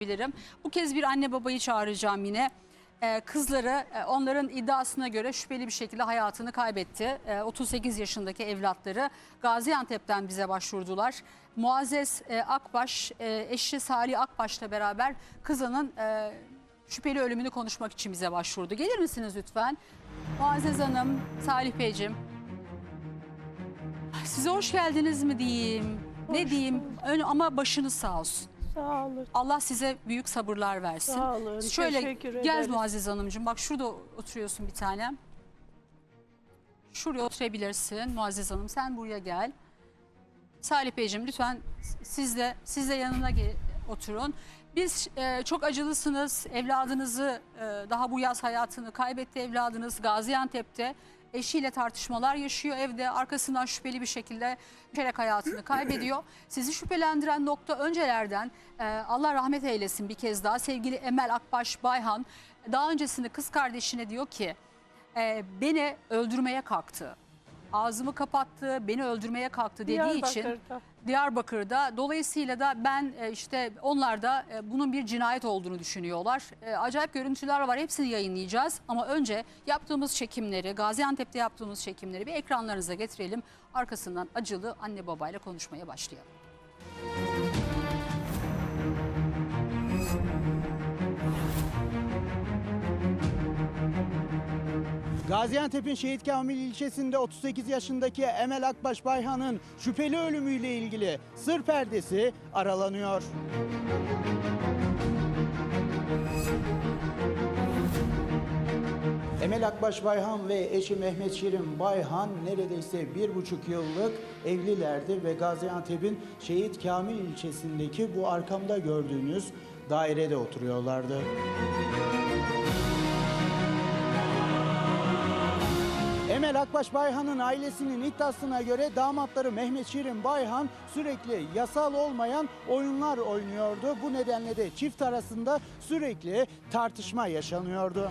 bilirim. Bu kez bir anne babayı çağıracağım yine. Ee, kızları e, onların iddiasına göre şüpheli bir şekilde hayatını kaybetti. Ee, 38 yaşındaki evlatları Gaziantep'ten bize başvurdular. Muazzez e, Akbaş, e, eşi Salih Akbaş'la beraber kızının e, şüpheli ölümünü konuşmak için bize başvurdu. Gelir misiniz lütfen? Muazzez Hanım, Salih Beyciğim. Size hoş geldiniz mi diyeyim? ne diyeyim? Ön- ama başınız sağ olsun. Sağ olun. Allah size büyük sabırlar versin. Sağ olun, Şöyle teşekkür gel ederiz. Muazzez Hanımcığım. Bak şurada oturuyorsun bir tane. Şuraya oturabilirsin Muazzez Hanım. Sen buraya gel. Salih Beyciğim lütfen siz de, siz de yanına ge- oturun. Biz e, çok acılısınız. Evladınızı e, daha bu yaz hayatını kaybetti evladınız Gaziantep'te. Eşiyle tartışmalar yaşıyor evde. Arkasından şüpheli bir şekilde düşerek hayatını kaybediyor. Sizi şüphelendiren nokta öncelerden e, Allah rahmet eylesin bir kez daha. Sevgili Emel Akbaş Bayhan daha öncesinde kız kardeşine diyor ki e, beni öldürmeye kalktı. Ağzımı kapattı, beni öldürmeye kalktı dediği için Diyarbakır'da. Diyarbakır'da. Dolayısıyla da ben e, işte onlar da e, bunun bir cinayet olduğunu düşünüyorlar. E, Acayip görüntüler var. Hepsini yayınlayacağız. Ama önce yaptığımız çekimleri, Gaziantep'te yaptığımız çekimleri bir ekranlarınıza getirelim. Arkasından acılı anne babayla konuşmaya başlayalım. Gaziantep'in Şehit Kamil ilçesinde 38 yaşındaki Emel Akbaş Bayhan'ın şüpheli ölümüyle ilgili sır perdesi aralanıyor. Emel Akbaş Bayhan ve eşi Mehmet Şirin Bayhan neredeyse bir buçuk yıllık evlilerdi ve Gaziantep'in Şehit Kamil ilçesindeki bu arkamda gördüğünüz dairede oturuyorlardı. Emel Akbaş Bayhan'ın ailesinin iddiasına göre damatları Mehmet Şirin Bayhan sürekli yasal olmayan oyunlar oynuyordu. Bu nedenle de çift arasında sürekli tartışma yaşanıyordu.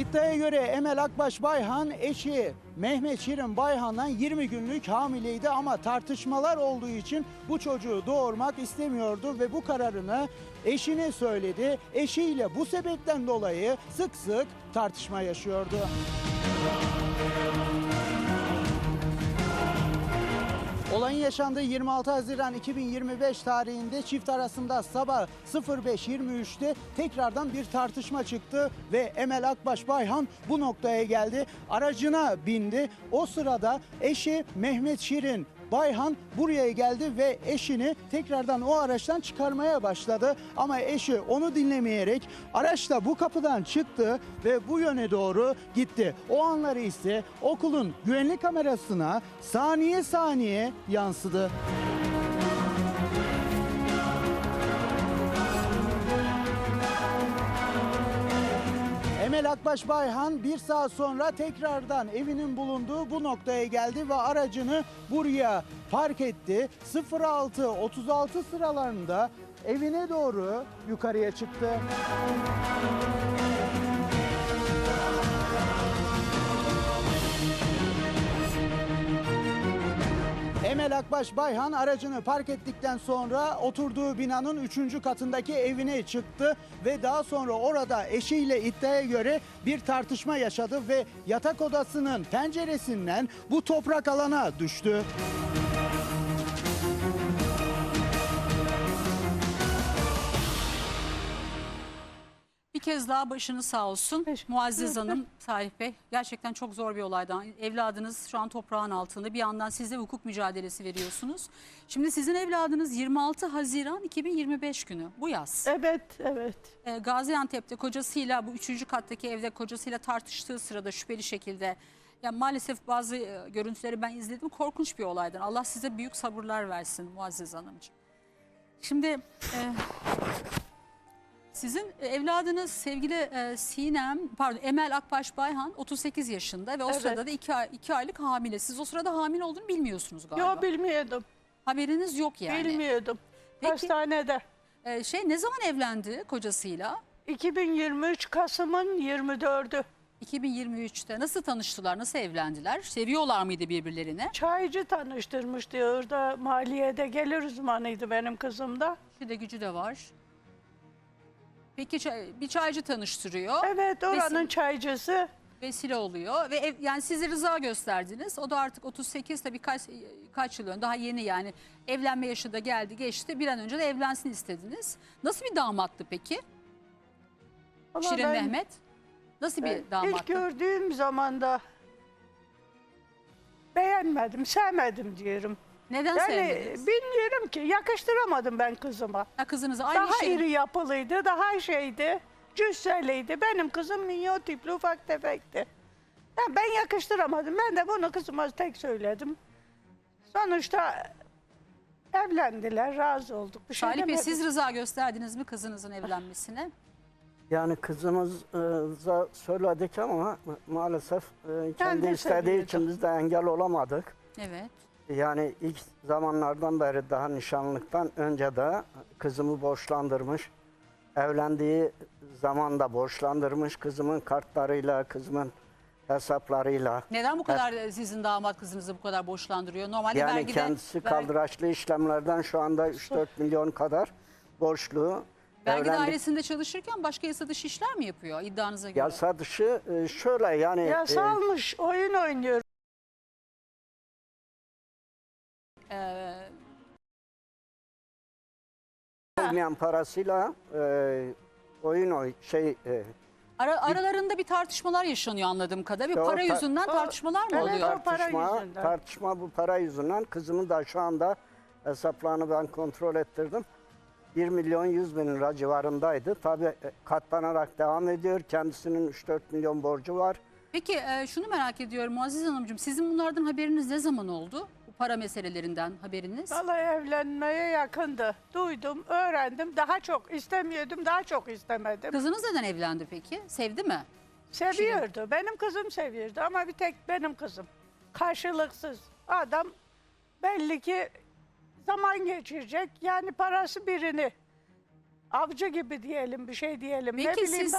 İddiaya göre Emel Akbaş Bayhan eşi Mehmet Şirin Bayhan'dan 20 günlük hamileydi ama tartışmalar olduğu için bu çocuğu doğurmak istemiyordu ve bu kararını eşine söyledi. Eşiyle bu sebepten dolayı sık sık tartışma yaşıyordu. Olayın yaşandığı 26 Haziran 2025 tarihinde çift arasında sabah 05.23'te tekrardan bir tartışma çıktı ve Emel Akbaş Bayhan bu noktaya geldi. Aracına bindi. O sırada eşi Mehmet Şirin Bayhan buraya geldi ve eşini tekrardan o araçtan çıkarmaya başladı. Ama eşi onu dinlemeyerek araçla bu kapıdan çıktı ve bu yöne doğru gitti. O anları ise okulun güvenlik kamerasına saniye saniye yansıdı. Emel Akbaş Bayhan bir saat sonra tekrardan evinin bulunduğu bu noktaya geldi ve aracını buraya park etti. 06-36 sıralarında evine doğru yukarıya çıktı. Emel Akbaş Bayhan aracını park ettikten sonra oturduğu binanın 3. katındaki evine çıktı ve daha sonra orada eşiyle iddiaya göre bir tartışma yaşadı ve yatak odasının penceresinden bu toprak alana düştü. Kez daha başınız sağ olsun. Teşekkür Muazzez. Hanım, Salih Bey. Gerçekten çok zor bir olaydan. Evladınız şu an toprağın altında. Bir yandan siz de hukuk mücadelesi veriyorsunuz. Şimdi sizin evladınız 26 Haziran 2025 günü bu yaz. Evet, evet. Ee, Gaziantep'te kocasıyla bu üçüncü kattaki evde kocasıyla tartıştığı sırada şüpheli şekilde ya maalesef bazı e, görüntüleri ben izledim korkunç bir olaydan. Allah size büyük sabırlar versin Muazzez Hanımcığım. Şimdi e, sizin evladınız sevgili e, Sinem, pardon Emel Akbaş Bayhan 38 yaşında ve o Evet. sırada da 2 ay, iki aylık hamile. Siz o sırada hamile olduğunu bilmiyorsunuz galiba. Yo bilmiyordum. Haberiniz yok yani. Bilmiyordum. Peki. Hastanede. E, şey ne zaman evlendi kocasıyla? 2023 Kasım'ın 24'ü. 2023'te nasıl tanıştılar, nasıl evlendiler? Seviyorlar mıydı birbirlerini? Çaycı tanıştırmıştı orada maliyede gelir uzmanıydı benim kızım da. Bir de gücü de var. Peki çay- bir çaycı tanıştırıyor. Evet oranın Vesile- çaycısı. vesile oluyor ve ev, yani siz de rıza gösterdiniz. O da artık 38 tabii kaç kaç yıl önce daha yeni yani evlenme yaşı da geldi geçti. Bir an önce de evlensin istediniz. Nasıl bir damattı peki? Vallahi Şirin ben Mehmet. Nasıl bir İlk damattı? gördüğüm zaman da beğenmedim, sevmedim diyorum. Neden Yani sevmediniz? bilmiyorum ki yakıştıramadım ben kızıma. Ha, kızınızı aynı Daha şey. iri yapılıydı, daha şeydi, cüsseliydi. Benim kızım minyon tipli ufak tefekti. Ya ben yakıştıramadım. Ben de bunu kızıma tek söyledim. Sonuçta evlendiler, razı olduk. Bir şey Salih Bey demedim. siz rıza gösterdiniz mi kızınızın evlenmesine? Yani kızımıza söyledik ama ma- maalesef e, kendi istediği söylüyordu. için biz de engel olamadık. Evet. Yani ilk zamanlardan beri daha nişanlıktan önce de kızımı borçlandırmış. Evlendiği zaman da borçlandırmış kızımın kartlarıyla, kızımın hesaplarıyla. Neden bu kadar sizin damat kızınızı bu kadar borçlandırıyor? Normalde Yani vergide kendisi kaldıraçlı işlemlerden şu anda 3-4 milyon kadar borçlu. Vergi Evlendik- dairesinde çalışırken başka yasa dışı işler mi yapıyor iddianıza göre? Yasa dışı e, şöyle yani e, Yasalmış, oyun oynuyor. Olmayan parasıyla e, oyun oy şey e, ara, aralarında bir tartışmalar yaşanıyor anladığım kadarıyla. Bir para yüzünden tartışmalar mı oluyor? o para tartışma yüzünden. tartışma bu para yüzünden kızımın da şu anda hesaplarını ben kontrol ettirdim. 1 milyon 100 bin lira civarındaydı. Tabii e, katlanarak devam ediyor. Kendisinin 3-4 milyon borcu var. Peki e, şunu merak ediyorum Muazzez Hanımcığım. Sizin bunlardan haberiniz ne zaman oldu? Para meselelerinden haberiniz? Vallahi evlenmeye yakındı. Duydum, öğrendim. Daha çok istemiyordum, daha çok istemedim. Kızınız neden evlendi peki? Sevdi mi? Seviyordu. Benim kızım seviyordu ama bir tek benim kızım. Karşılıksız. Adam belli ki zaman geçirecek. Yani parası birini. Avcı gibi diyelim, bir şey diyelim. ne Peki bileyim siz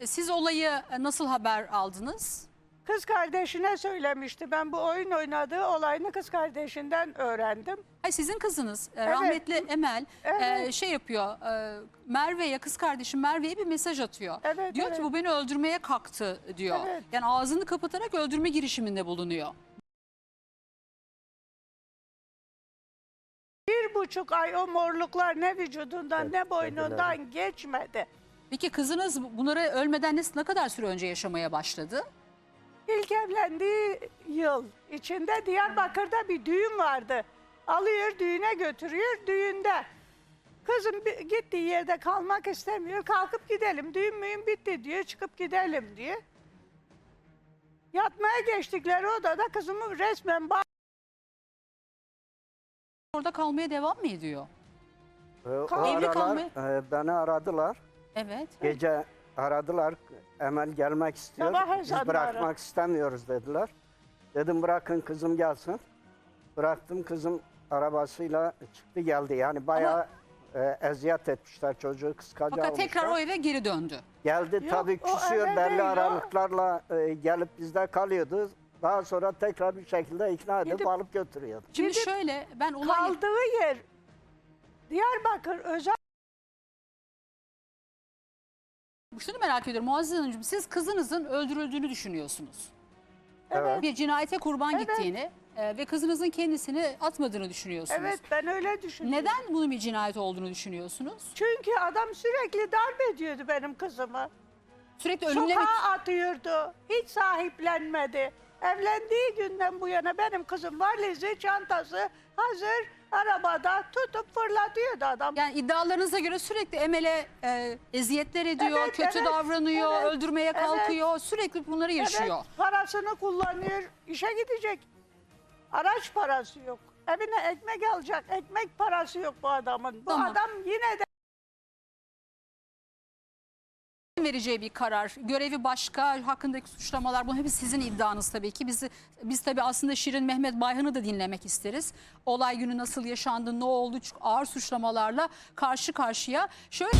ben. siz olayı nasıl haber aldınız? Kız kardeşine söylemişti. Ben bu oyun oynadığı olayını kız kardeşinden öğrendim. Hayır sizin kızınız e, Evet. rahmetli Emel e, Evet. şey yapıyor. e, Merve'ye kız kardeşim Merve'ye bir mesaj atıyor. Evet, diyor ki evet. bu beni öldürmeye kalktı diyor. Evet. Yani ağzını kapatarak öldürme girişiminde bulunuyor. Bir buçuk ay o morluklar ne vücudundan Evet, ne boynundan geçmedi. Peki kızınız bunları ölmeden ne, ne kadar süre önce yaşamaya başladı? İlk evlendiği yıl içinde Diyarbakır'da bir düğün vardı. Alıyor düğüne götürüyor düğünde. Kızım gittiği yerde kalmak istemiyor. Kalkıp gidelim düğün müyün bitti diyor çıkıp gidelim diye. Yatmaya geçtikleri odada kızımı resmen ba- Orada kalmaya devam mı ediyor? E, o Kal- Evli aralar kalmaya- e, beni aradılar. Evet. Gece aradılar. Emel gelmek istiyor. Sabah Biz ezanları. bırakmak istemiyoruz dediler. Dedim bırakın kızım gelsin. Bıraktım kızım arabasıyla çıktı geldi. Yani bayağı e, eziyet etmişler çocuğu kıskaca Fakat tekrar olmuşlar. o eve geri döndü. Geldi Yok, tabii o küsüyor belli değil, aralıklarla e, gelip bizde kalıyordu. Daha sonra tekrar bir şekilde ikna edip Gidip- alıp götürüyordu. Şimdi Gidip şöyle ben olay kaldığı yer Diyarbakır özel şunu merak ediyorum Muazzez Hanımcığım siz kızınızın öldürüldüğünü düşünüyorsunuz. Evet. Bir cinayete kurban Evet. gittiğini e, ve kızınızın kendisini atmadığını düşünüyorsunuz. evet ben öyle düşünüyorum. Neden bunun bir cinayet olduğunu düşünüyorsunuz? Çünkü adam sürekli darp ediyordu benim kızımı. Sürekli ölümle mi? Sokağa atıyordu. Hiç sahiplenmedi. Evlendiği günden bu yana benim kızım valizi, çantası hazır arabada tutup fırlatıyordu adam. Yani iddialarınıza göre sürekli Emel'e e, eziyetler ediyor, Evet, kötü evet, davranıyor, evet, öldürmeye evet. kalkıyor. Sürekli bunları yaşıyor. Evet, parasını kullanıyor, işe gidecek. Araç parası yok. Evine ekmek alacak, ekmek parası yok bu adamın. Bu Tamam. adam yine de vereceği bir karar, görevi başka, hakkındaki suçlamalar bu hepsi sizin iddianız tabii ki. Biz, biz tabii aslında Şirin Mehmet Bayhan'ı da dinlemek isteriz. Olay günü nasıl yaşandı, ne oldu, ağır suçlamalarla karşı karşıya. Şöyle